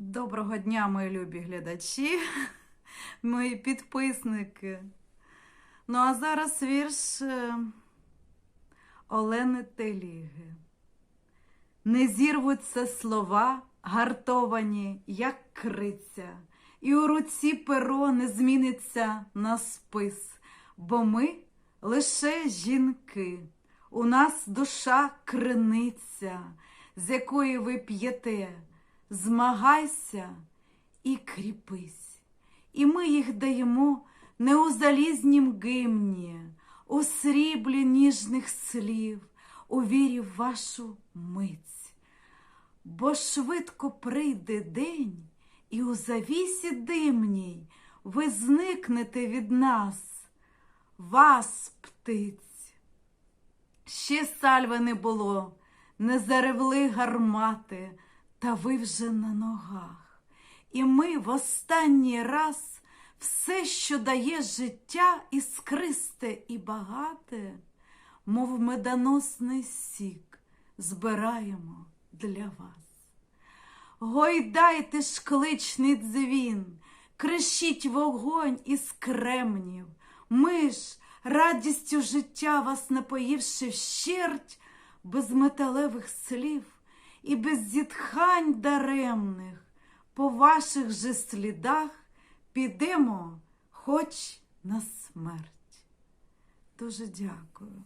Доброго дня, мої любі глядачі, мої підписники. Ну, а зараз вірш е, Олени Теліги. Не зірвуться слова, гартовані, як криця, і у руці перо не зміниться на спис, бо ми лише жінки, у нас душа криниця, з якої ви п'єте, змагайся і кріпись. І ми їх даємо не у залізнім гимні, у сріблі ніжних слів, у вірі в вашу мить. Бо швидко прийде день, і у завісі димній ви зникнете від нас, вас, птиць. Ще сальви не було, не заревли гармати, та ви вже на ногах. І ми в останній раз все, що дає життя іскристе і багате, мов медоносний сік, збираємо для вас. Гойдайте ж кличний дзвін, кришіть вогонь із кремнів. Ми ж, радістю життя вас напоївши вщерть, без металевих слів і без зітхань даремних, по ваших же слідах підемо хоч на смерть. Дуже дякую.